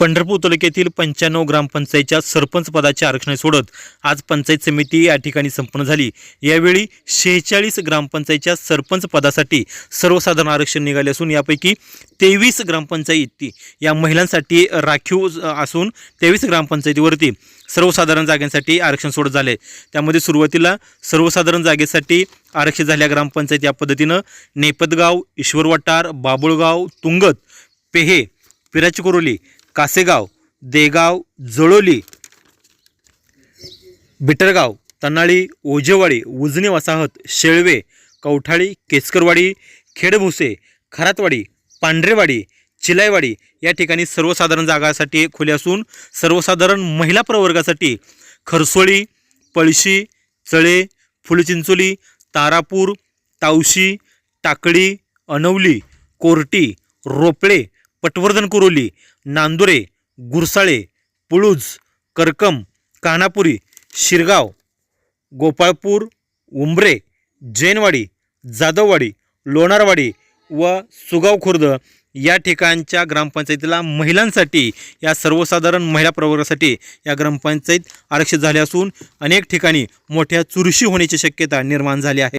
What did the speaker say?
पंढरपूर तालुक्यातील पंच्याण्णव ग्रामपंचायतच्या सरपंच पदाचे आरक्षण सोडत आज पंचायत समिती या ठिकाणी संपन्न झाली. यावेळी शेहेचाळीस ग्रामपंचायतच्या सरपंच पदासाठी सर्वसाधारण आरक्षण निघाले असून यापैकी तेवीस ग्रामपंचायती या महिलांसाठी राखीव असून तेवीस ग्रामपंचायतीवरती सर्वसाधारण जागेसाठी आरक्षण सोडत झाले. त्यामध्ये सुरुवातीला सर्वसाधारण जागेसाठी आरक्षित झाल्या ग्रामपंचायत या पद्धतीनं नेपदगाव ईश्वरवटार बाबुळगाव तुंगत पेहे पिराची कोरोली कासेगाव देगाव जळोली बिटरगाव तनाळी ओजेवाडी उजनी वसाहत शेळवे कवठाळी केसकरवाडी खेडभुसे खरातवाडी पांढरेवाडी चिलाईवाडी या ठिकाणी सर्वसाधारण जागासाठी खुले असून सर्वसाधारण महिला प्रवर्गासाठी खरसोळी पळशी चळे फुलचिंचोली तारापूर तावशी टाकळी अनवली कोर्टी रोपळे पटवर्धन कुरोली नांदुरे गुरसाळे पुळूज करकम कान्हापुरी शिरगाव गोपाळपूर उंबरे जैनवाडी जाधववाडी लोणारवाडी व सुगाव खुर्द या ठिकाणच्या ग्रामपंचायतीला महिलांसाठी या सर्वसाधारण महिला प्रवर्गासाठी या ग्रामपंचायत आरक्षित झाल्या असून अनेक ठिकाणी मोठ्या चुरशी होण्याची शक्यता निर्माण झाली आहे.